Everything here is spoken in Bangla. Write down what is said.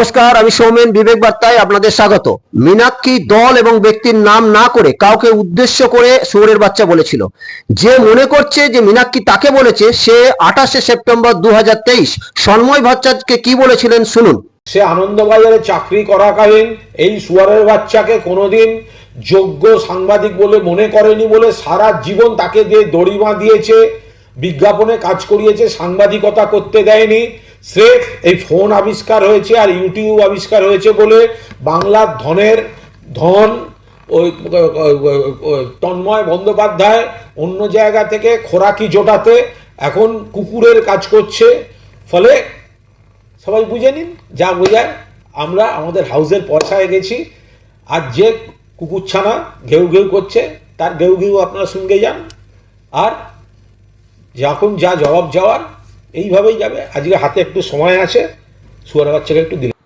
নমস্কার, আমি সৌমেন বিবেক বার্তায় আপনাদের স্বাগত। মীনাক্ষী দল এবং ব্যক্তির নাম না করে কাউকে উদ্দেশ্য করে শুয়োরের বাচ্চা বলেছিল। যে মনে করছে যে মীনাক্ষী তাকে বলেছে, সে আঠাশে সেপ্টেম্বর দু সন্ময় ভট্টাচার্যকে কি বলেছিলেন শুনুন। সে আনন্দবাজারে চাকরি করাকালীন এই সুয়ারের বাচ্চাকে কোনোদিন যোগ্য সাংবাদিক বলে মনে করেনি বলে সারা জীবন তাকে দিয়ে দড়ি দিয়েছে বিজ্ঞাপনে কাজ করিয়েছে, সাংবাদিকতা করতে দেয়নি। স্রেফ এই ফোন আবিষ্কার হয়েছে আর ইউটিউব আবিষ্কার হয়েছে বলে বাংলার ধনের ধন ওই তন্ময় বন্দ্যোপাধ্যায় অন্য জায়গা থেকে খোরাকি জোটাতে এখন কুকুরের কাজ করছে। ফলে সবাই বুঝে নিন, যা বোঝায়, আমরা আমাদের হাউসের পয়সায় গেছি। আর যে কুকুরছানা ঘেউ ঘেউ করছে, তার ঘেউ ঘেউ আপনারা সঙ্গে যান। আর যখন যা জবাব যাওয়ার এইভাবেই যাবে। আজকে হাতে একটু সময় আছে শুয়ার বাচ্চাকে একটু দিলে।